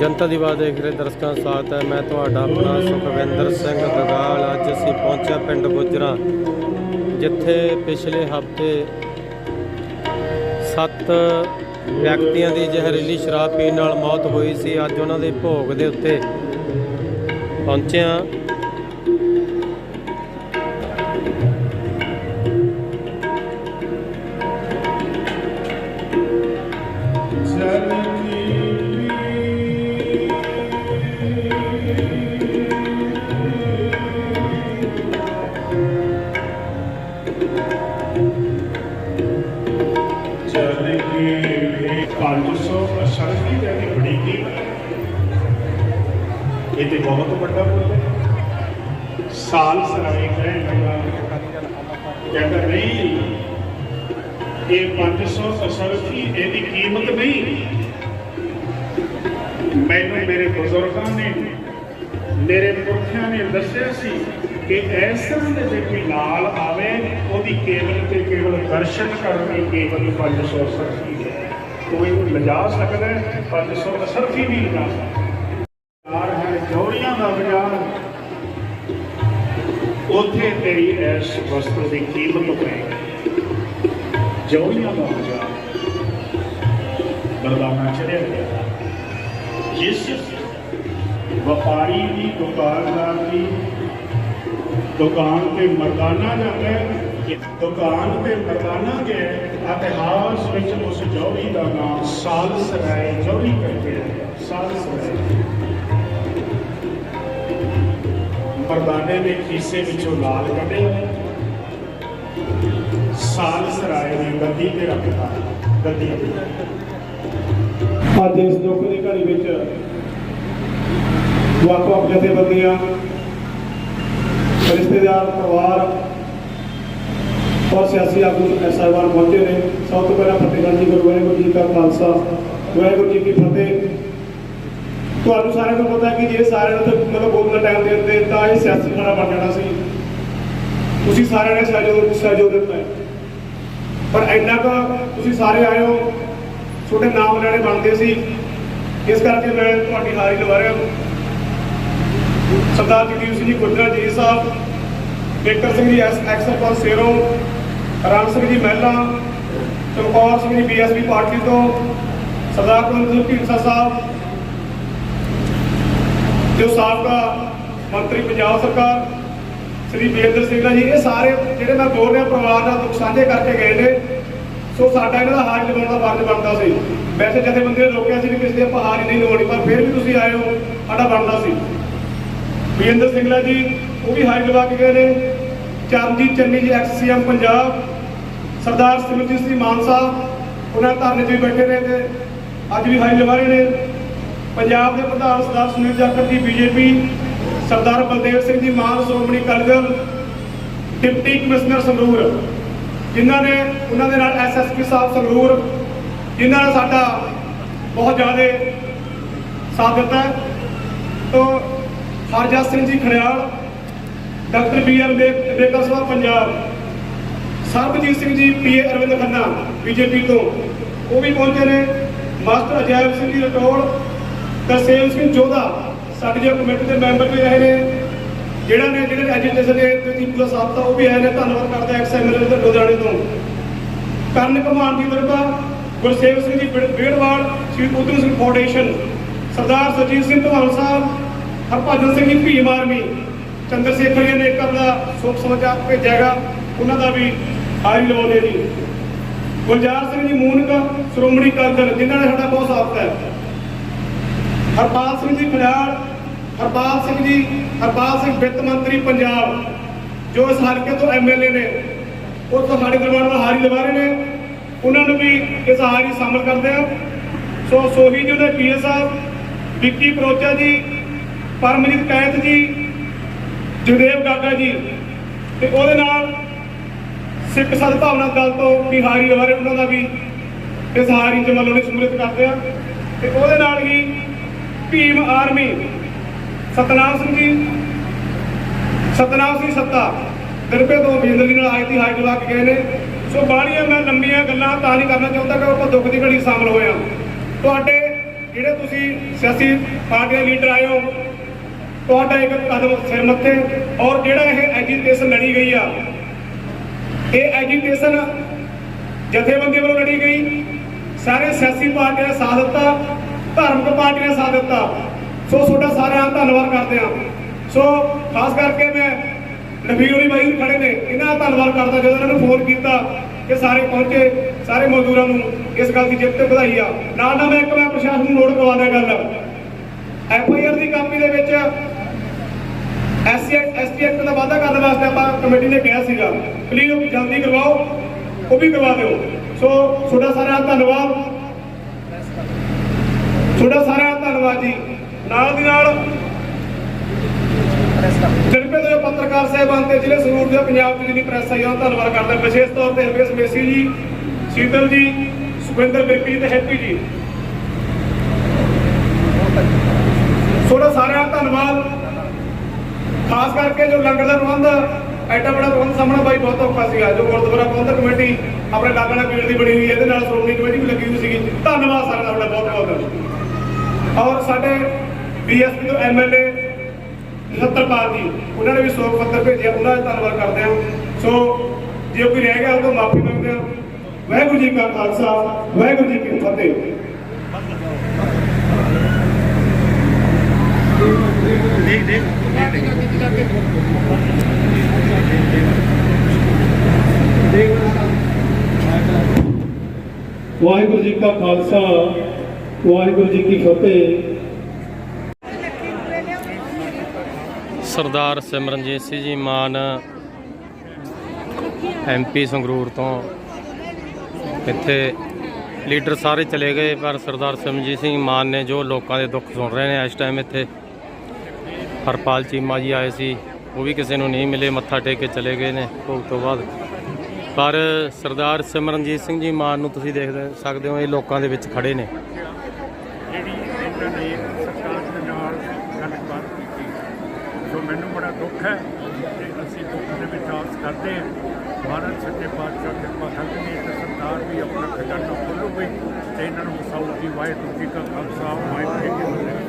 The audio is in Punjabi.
ਜਨਤਾ ਦੀ ਆਵਾਜ਼ ਦੇਖ ਰਹੇ ਦਰਸ਼ਕਾਂ ਦਾ ਸਵਾਗਤ ਹੈ। ਮੈਂ ਤੁਹਾਡਾ ਆਪਣਾ ਸੁਖਵਿੰਦਰ ਸਿੰਘ ਗਗਾਲ ਅੱਜ ਅਸੀਂ ਪਹੁੰਚਿਆ ਪਿੰਡ ਗੁਜਰਾ, ਜਿੱਥੇ ਪਿਛਲੇ ਹਫ਼ਤੇ ਸੱਤ ਵਿਅਕਤੀਆਂ ਦੀ ਜ਼ਹਿਰੀਲੀ ਸ਼ਰਾਬ ਪੀਣ ਨਾਲ ਮੌਤ ਹੋਈ ਸੀ। ਅੱਜ ਉਹਨਾਂ ਦੇ ਭੋਗ ਦੇ ਉੱਤੇ ਪਹੁੰਚਿਆ ਹਾਂ ਚਰਨ ਕੀ 500 ਅਸ਼ਰਫੀ ਦਾ ਵੀ ਬੜੀ ਕੀਮਤ ਇਹ ਤੇ ਬਹੁਤ ਵੱਡਾ ਮੁੱਲ ਹੈ। ਸਾਲ ਸਰਾਏ ਕਹਿਣ ਲੱਗਾ ਕਹਿੰਦਾ ਨਹੀਂ ਇਹ 500 ਅਸ਼ਰਫੀ ਇਹਦੀ ਕੀਮਤ ਨਹੀਂ ਮੈਨੂੰ ਮੇਰੇ ਬਜ਼ੁਰਗਾਂ ਨੇ ਮੇਰੇ ਪੁਰਖਿਆਂ ਨੇ ਦੱਸਿਆ ਸੀ ਕਿ ਇਸ ਤਰ੍ਹਾਂ ਦੇ ਜੇ ਕੋਈ ਨਾਲ ਆਵੇ, ਉਹਦੀ ਕੇਵਲ ਤੇ ਕੇਵਲ ਦਰਸ਼ਨ ਕਰਨ ਦੀ ਕੇਵਲ 500 ਸਰਫੀ ਹੈ। ਕੋਈ ਨੂੰ ਲਿਜਾ ਸਕਦਾ ਹੈ 500 ਸਰਫੀ ਵੀ ਲਿਜਾ ਸਕਦਾ ਬਾਜ਼ਾਰ ਹੈ, ਜੋੜੀਆਂ ਦਾ ਬਾਜ਼ਾਰ ਉੱਥੇ ਤੇਰੀ ਇਸ ਵਸਤੂ ਦੀ ਕੀਮਤ ਪਏਗੀ ਜੋੜੀਆਂ ਦਾ ਬਾਜ਼ਾਰ ਬਰਦਾਨਾ ਚੜਿਆ ਗਿਆ। ਜਿਸ ਵਪਾਰੀ ਦੀ ਦੁਕਾਨਦਾਰ ਦੀ ਦੁਕਾਨ ਤੇ ਮਰਦਾਨਾ ਜਾਂਦਾ ਹੈ। ਦੁਕਾਨ ਤੇ ਮਰਦਾਨਾ ਗਿਆ ਇਤਿਹਾਸ ਵਿੱਚ ਉਸ ਜੌਹਰੀ ਦਾ ਨਾਮ ਸਾਲ ਸਰਾਏ ਜੌਹਰੀ ਕਰਕੇ ਹੈ ਸਾਲ ਸਰਾਏ। ਮਰਦਾਨੇ ਦੇ ਖੀਸੇ ਵਿੱਚੋਂ ਲਾਲ ਕੱਢਿਆ ਸਾਲ ਸਰਾਏ ਦੀ ਗੱਦੀ ਤੇ ਰੱਖਦਾ ਗੱਦੀ ਤੇ। ਅੱਜ ਇਸ ਦੁੱਖ ਦੀ ਘੜੀ ਵਿੱਚ ਵੱਖ ਵੱਖ ਜਥੇਬੰਦੀਆਂ ਰਿਸ਼ਤੇਦਾਰ, ਪਰਿਵਾਰ ਔਰ ਸਿਆਸੀ ਆਗੂ ਸਾਹਿਬਾਨ ਪਹੁੰਚੇ ਨੇ। ਸਭ ਤੋਂ ਪਹਿਲਾਂ ਫਤਿਹਗੜ੍ਹ ਜੀ, ਗੁਰੂ ਵਾਹਿਗੁਰੂ ਜੀ ਕਾ ਖਾਲਸਾ। ਵਾਹਿਗੁਰੂ ਜੀ ਕੀ ਫਤਿਹ। ਤੁਹਾਨੂੰ ਸਾਰਿਆਂ ਨੂੰ ਪਤਾ ਕਿ ਜੇ ਸਾਰਿਆਂ ਨੂੰ ਮਤਲਬ ਬੋਲਣ ਟਾਈਮ ਦੇ ਦਿੰਦੇ ਤਾਂ ਇਹ ਸਿਆਸੀ ਖਾਣਾ ਬਣ ਜਾਣਾ ਸੀ। ਤੁਸੀਂ ਸਾਰਿਆਂ ਨੇ ਸਹਿਯੋਗ ਸਹਿਯੋਗ ਦਿੱਤਾ ਪਰ ਇੰਨਾ ਕੁ ਤੁਸੀਂ ਸਾਰੇ ਆਏ ਹੋ ਛੋਟੇ ਨਾਮ ਲੈਣੇ ਬਣਦੇ ਸੀ। ਇਸ ਕਰਕੇ ਮੈਂ ਤੁਹਾਡੀ ਹਾਰੀ ਲਵਾ ਰਿਹਾ ਸਰਦਾਰ ਜਗਦੀਪ ਸਿੰਘ ਜੀ ਗੁਰਜਰ ਜੀ ਸਾਹਿਬ ਬੇਕਰ ਸਿੰਘ ਜੀ ਐਸ ਐਕਸਰਪਲ ਸੇਰੋ, ਰਾਮ ਸਿੰਘ ਜੀ ਮਹਿਲਾ, ਚਮਕੌਰ ਸਿੰਘ ਜੀ ਬੀਐਸਪੀ ਪਾਰਟੀ ਤੋਂ, ਸਰਦਾਰ ਕੁਲਵੰਤ ਸਿੰਘ ਢੀਂਡਸਾ ਸਾਹਿਬ, ਜੋ ਸਾਬਕਾ ਮੰਤਰੀ ਪੰਜਾਬ ਸਰਕਾਰ, ਸ੍ਰੀ ਬੇਦਰ ਸਿੰਘ ਜੀ, ਇਹ ਸਾਰੇ ਜਿਹੜੇ ਮੈਂ ਬੋਲ ਰਿਹਾ ਪਰਿਵਾਰ ਦਾ ਦੁੱਖ ਸਾਂਝੇ ਕਰਕੇ ਗਏ ਨੇ, ਸੋ ਸਾਡਾ ਇਹਨਾਂ ਦਾ ਹਾਜ਼ਰੀ ਲਵਾਉਣ ਦਾ ਫਰਜ਼ ਬਣਦਾ ਸੀ। ਵੈਸੇ ਜਥੇਬੰਦੀ ਨੇ ਰੋਕਿਆ ਸੀ ਵੀ ਕਿਸੇ ਦੀ ਆਪਾਂ ਹਾਜ਼ਰੀ ਨਹੀਂ ਲਗਾਉਣੀ ਪਰ ਫਿਰ ਵੀ ਤੁਸੀਂ ਆਏ ਹੋ, ਸਾਡਾ ਬਣਦਾ ਸੀ। ਵੀਰਿੰਦਰ ਸਿੰਘਲਾ ਜੀ, ਉਹ ਵੀ ਹਾਜ਼ਰੀ ਲਵਾ ਕੇ ਗਏ ਨੇ। ਚਰਨਜੀਤ ਚੰਨੀ ਜੀ ਐਕਸੀਐਮ ਪੰਜਾਬ। ਸਰਦਾਰ ਸਿਮਰਜੀਤ ਸਿੰਘ ਮਾਨ ਸਾਹਿਬ ਉਹਨਾਂ ਧਰਨੇ 'ਚ ਵੀ ਬੈਠੇ ਨੇ ਤੇ ਅੱਜ ਵੀ ਹਾਜ਼ਰੀ ਲਵਾ ਰਹੇ ਨੇ। ਪੰਜਾਬ ਦੇ ਪ੍ਰਧਾਨ ਸਰਦਾਰ ਸੁਨੀਲ ਜਾਖੜ ਜੀ, ਬੀਜੇਪੀ। ਸਰਦਾਰ ਬਲਦੇਵ ਸਿੰਘ ਜੀ, ਮਾਨ Shiromani Akali Dal. Deputy commissioner Sangrur. ਜਿਨ੍ਹਾਂ ਨੇ, ਉਹਨਾਂ ਦੇ ਨਾਲ ਐਸਐਸਪੀ ਸਾਹਿਬ ਸੰਗਰੂਰ, ਜਿਨ੍ਹਾਂ ਨੇ ਸਾਡਾ ਬਹੁਤ ਜ਼ਿਆਦਾ ਸਾਥ ਦਿੱਤਾ। ਤੋਂ Harjat Singh ji Kharial doctor B L Bekar Sahib Punjab, Sarbjit Singh ji PA Arvind Khanna BJP ਤੋਂ। ਉਹ ਵੀ ਪਹੁੰਚੇ ਨੇ। ਮਾਸਟਰ ਅਜੈਬ ਸਿੰਘ ਜੀ ਰਟੋੜ ਤਰਸੇਮ ਸਿੰਘ ਜੋਧਾ ਸਾਡੀ ਜੋ ਕਮੇਟੀ ਦੇ ਮੈਂਬਰ ਵੀ ਰਹੇ ਨੇ। ਜਿਹੜਾ ਨੇ ਜਿਹੜੇ ਐਜੂਕੇਸ਼ਨ ਦੇ ਤੇ ਪੂਰਾ ਸਾਬਤਾ, ਉਹ ਵੀ ਆਏ ਨੇ। ਧੰਨਵਾਦ ਕਰਦਾ ਐਕਸ ਐਮਐਲਏ ਦੇ ਲੁਧਿਆਣੇ ਤੋਂ। ਕਰਨ ਕਮਾਨ ਦੀ ਦਰਬਾ ਗੁਰਸੇਵ ਸਿੰਘ ਜੀ ਬੇੜ- ਬੇੜਵਾਲ, ਸ਼੍ਰੀ ਉਦਮ ਸਿੰਘ ਫਾਊਂਡੇਸ਼ਨ ਸਰਦਾਰ ਸੁਰਜੀਤ ਸਿੰਘ ਧਵਾਨ ਸਾਹਿਬ ਹਰਭਜਨ ਸਿੰਘ ਜੀ ਭੀਮ ਆਰਮੀ ਚੰਦਰ ਸ਼ੇਖਰ ਜੀ ਨੇ ਇੱਕ ਦਾ ਸੁਖ ਸਮਾਚਾਰ ਭੇਜਿਆਗਾ ਉਹਨਾਂ ਦਾ ਵੀ ਹਾਜ਼ਰੀ ਲਵਾਉਂਦੇ ਜੀ ਗੁਲਜ਼ਾਰ ਸਿੰਘ ਜੀ ਮੂਨਕ, ਸ਼੍ਰੋਮਣੀ ਅਕਾਲੀ ਦਲ, ਜਿਨ੍ਹਾਂ ਨੇ ਸਾਡਾ ਬਹੁਤ ਸਾਥ ਹੈ ਹਰਪਾਲ ਸਿੰਘ ਜੀ ਖਿਆਲ ਹਰਪਾਲ ਸਿੰਘ ਜੀ, ਹਰਪਾਲ ਸਿੰਘ ਵਿੱਤ ਮੰਤਰੀ ਪੰਜਾਬ, ਜੋ ਇਸ ਹਲਕੇ ਤੋਂ ਐਮਐਲਏ ਨੇ ਉਹ ਤੋਂ ਦਰਬਾਰ ਨਾਲ ਹਾਰੀ ਲਵਾ ਰਹੇ ਨੇ, ਉਹਨਾਂ ਨੂੰ ਵੀ ਇਸ ਹਾਰੀ ਸ਼ਾਮਲ ਕਰਦੇ ਆ ਸੋ ਸੋਹੀ ਜੀ ਦੇ ਪੀਏ ਸਾਹਿਬ ਵਿੱਕੀ ਪਰੋਚਾ ਜੀ ਪਰਮਜੀਤ ਕੈਂਥ ਜੀ, ਜਗਦੇਵ ਗਾਗਾ ਜੀ ਤੇ ਉਹਦੇ ਨਾਲ ਸਿੱਖ ਸਦਭਾਵਨਾ ਦਲ ਤੋਂ ਵੀ ਹਾਰੀ ਲਵਾ ਉਹਨਾਂ ਦਾ ਵੀ ਇਸ ਹਾਰੀ ਚ ਮੱਲੋਂ ਸਮ੍ਰਿਤ ਕਰਦੇ ਆ। ਤੇ ਉਹਦੇ ਨਾਲ ਹੀ ਭੀਮ ਆਰਮੀ, ਸਤਨਾਮ ਸਿੰਘ ਜੀ, ਸਤਨਾਮ ਸਿੰਘ ਸੱਤਾ ਦਿਰਪੇ ਤੋਂ ਬੀਂਦਰ ਜੀ ਨਾਲ ਆਏ ਦੀ ਹਾਈਟ ਲਾ ਕੇ ਗਏ ਨੇ। ਸੋ ਬਾਹਲੀਆਂ ਮੈਂ ਲੰਮੀਆਂ ਗੱਲਾਂ ਤਾਂ ਨਹੀਂ ਕਰਨਾ ਚਾਹੁੰਦਾ ਕਿ ਆਪਾਂ ਦੁੱਖ ਦੀ ਘੜੀ ਸ਼ਾਮਲ ਹੋਏ ਹਾਂ ਤੁਹਾਡੇ ਜਿਹੜੇ ਤੁਸੀਂ ਸਿਆਸੀ ਪਾਰਟੀ ਦੇ ਲੀਡਰ ਆਏ ਹੋ ਤੁਹਾਡਾ ਇੱਕ ਕਦਮ ਸਿਰ ਮੱਥੇ? ਔਰ ਜਿਹੜਾ ਇਹ ਐਜੀਟੇਸ਼ਨ ਲੜੀ ਗਈ ਆ, ਇਹ ਐਜੀਟੇਸ਼ਨ ਜਥੇਬੰਦੀ ਵੱਲੋਂ ਲੜੀ ਗਈ। ਸਾਰੇ ਸਿਆਸੀ ਪਾਰਟੀਆਂ ਨੇ ਸਾਥ ਦਿੱਤਾ, ਧਾਰਮਿਕ ਪਾਰਟੀਆਂ ਨੇ ਸਾਥ ਦਿੱਤਾ। ਸੋ ਤੁਹਾਡਾ ਸਾਰਿਆਂ ਦਾ ਧੰਨਵਾਦ ਕਰਦੇ ਹਾਂ। ਸੋ ਖਾਸ ਕਰਕੇ ਮੈਂ ਨਵੀਰ ਹੋਰੀ ਬਾਈ ਖੜੇ ਨੇ, ਇਹਨਾਂ ਦਾ ਧੰਨਵਾਦ ਕਰਦਾ ਜਦੋਂ ਇਹਨਾਂ ਨੂੰ ਫੋਨ ਕੀਤਾ ਕਿ ਸਾਰੇ ਪਹੁੰਚੇ, ਸਾਰੇ ਮਜ਼ਦੂਰਾਂ ਨੂੰ ਇਸ ਗੱਲ ਦੀ ਜਿੱਤ ਵਧਾਈ ਆ। ਨਾਲ ਨਾਲ ਮੈਂ ਇੱਕ ਮੈਂ ਪ੍ਰਸ਼ਾਸਨ ਨੂੰ ਨੋਟ ਕਰਵਾ ਦਿਆਂ ਗੱਲ। ਐਫ ਆਈ ਆਰ ਦੀ ਕਾਪੀ ਦੇ ਵਿੱਚ ਐਸਸੀ ਐਸਟੀ ਐਕਟ ਦਾ ਵਾਅਦਾ ਕਰਨ ਵਾਸਤੇ ਆਪਾਂ ਕਮੇਟੀ ਨੇ ਕਿਹਾ ਸੀਗਾ। ਪਲੀਜ਼ ਉਹ ਜਲਦੀ ਕਰਵਾਓ, ਉਹ ਵੀ ਕਰਵਾ ਦਿਓ। ਸੋ ਤੁਹਾਡਾ ਸਾਰਿਆਂ ਦਾ ਧੰਨਵਾਦ। ਤੁਹਾਡਾ ਸਾਰਿਆਂ ਦਾ ਧੰਨਵਾਦ ਜੀ। ਨਾਲ ਦੀ ਨਾਲ ਜਨਪੇ ਦੇ ਪੱਤਰਕਾਰ ਸਾਹਿਬਾਨ ਤੇ ਜ਼ਿਲ੍ਹੇ ਸੰਗਰੂਰ ਦੇ ਪੰਜਾਬ ਦੀ ਜਿਹੜੀ ਪ੍ਰੈਸ ਆਈ ਉਹਨਾਂ ਦਾ ਧੰਨਵਾਦ ਕਰਦਾ ਵਿਸ਼ੇਸ਼ ਤੌਰ ਤੇ ਹਰਵੇਸ਼ ਮੇਸੀ ਜੀ, ਸ਼ੀਤਲ ਜੀ, ਸੁਖਵਿੰਦਰ ਬਿਰਪੀ ਤੇ ਹੈਪੀ ਜੀ। ਤੁਹਾਡਾ ਸਾਰਿਆਂ ਦਾ ਧੰਨਵਾਦ। ਖਾਸ ਕਰਕੇ ਜੋ ਲੰਗਰ ਦਾ ਪ੍ਰਬੰਧ, ਐਡਾ ਬੜਾ ਪ੍ਰਬੰਧ ਸਾਹਮਣਾ ਬਾਈ ਬਹੁਤ ਔਖਾ ਸੀਗਾ। ਜੋ ਗੁਰਦੁਆਰਾ ਪ੍ਰਬੰਧਕ ਕਮੇਟੀ ਆਪਣੇ ਲਾਗਣਾ ਪੀੜ ਦੀ ਬਣੀ ਹੋਈ ਹੈ, ਇਹਦੇ ਨਾਲ ਸ਼੍ਰੋਮਣੀ ਕਮੇਟੀ ਵੀ ਲੱਗੀ ਹੋਈ ਸੀਗੀ। ਧੰਨਵਾਦ ਸਾਰਿਆਂ ਦਾ ਤੁਹਾਡਾ, ਬਹੁਤ ਬਹੁਤ। ਔਰ ਸਾਡੇ ਬੀਐਸਪੀ ਤੋਂ ਐਮਐਲਏ ਸੱਤਰਪਾਲ ਜੀ, ਉਹਨਾਂ ਨੇ ਵੀ ਸੋਗ ਪੱਤਰ ਭੇਜਿਆ, ਉਹਨਾਂ ਦਾ ਧੰਨਵਾਦ ਕਰਦੇ ਹਾਂ। ਸੋ, ਜੇ ਕੋਈ ਰਹਿ ਗਿਆ ਉਹ ਤੋਂ ਮਾਫੀ ਮੰਗਦੇ ਹਾਂ। ਵਾਹਿਗੁਰੂ ਜੀ ਕਾ ਖਾਲਸਾ, ਵਾਹਿਗੁਰੂ ਜੀ ਕੀ ਫਤਿਹ। ਵਾਹਿਗੁਰੂ ਜੀ ਕਾ ਖਾਲਸਾ, ਵਾਹਿਗੁਰੂ ਜੀ ਕੀ ਫਤਿਹ। ਸਰਦਾਰ ਸਿਮਰਨਜੀਤ ਸਿੰਘ ਜੀ ਮਾਨ ਐਮਪੀ ਸੰਗਰੂਰ ਤੋਂ ਇੱਥੇ ਲੀਡਰ ਸਾਰੇ ਚਲੇ ਗਏ, ਪਰ ਸਰਦਾਰ ਸਿਮਰਨਜੀਤ ਸਿੰਘ ਮਾਨ ਨੇ ਜੋ ਲੋਕਾਂ ਦੇ ਦੁੱਖ ਸੁਣ ਰਹੇ ਨੇ, ਇਸ ਟਾਈਮ ਇੱਥੇ ਹਰਪਾਲ ਚੀਮਾ ਜੀ ਆਏ ਸੀ, ਉਹ ਵੀ ਕਿਸੇ ਨੂੰ ਨਹੀਂ ਮਿਲੇ, ਮੱਥਾ ਟੇਕ ਕੇ ਚਲੇ ਗਏ ਨੇ ਭੋਗ ਤੋਂ ਬਾਅਦ। ਪਰ ਸਰਦਾਰ ਸਿਮਰਨਜੀਤ ਸਿੰਘ ਜੀ ਮਾਨ ਨੂੰ ਤੁਸੀਂ ਦੇਖ ਸਕਦੇ ਹੋ, ਇਹ ਲੋਕਾਂ ਦੇ ਵਿੱਚ ਖੜੇ ਨੇ। ਜਿਹੜੀ ਇਹਨਾਂ ਨੇ ਸਰਕਾਰ ਦੇ ਨਾਲ ਗੱਲਬਾਤ ਕੀਤੀ ਸੋ ਮੈਨੂੰ ਬੜਾ ਦੁੱਖ ਹੈ ਤੇ ਅਸੀਂ ਦੁੱਖ ਦੇ ਵਿੱਚ ਆਸ ਕਰਦੇ ਹਾਂ। ਮਹਾਰਾਜ ਸੱਚੇ ਪਾਤਸ਼ਾਹ ਕਿਰਪਾ ਕਰਕੇ ਤੇ ਸਰਕਾਰ ਵੀ ਆਪਣਾ ਖਜ਼ਾਨਾ ਖੋਲੂਗੀ ਤੇ ਇਹਨਾਂ ਨੂੰ ਵਸਾਊਗੀ ਵਾਹਿਗੁਰੂ ਜੀ ਕਾ ਖਾਲਸਾ, ਵਾਹਿਗੁਰੂ ਜੀ ਕੀ ਫਤਿਹ।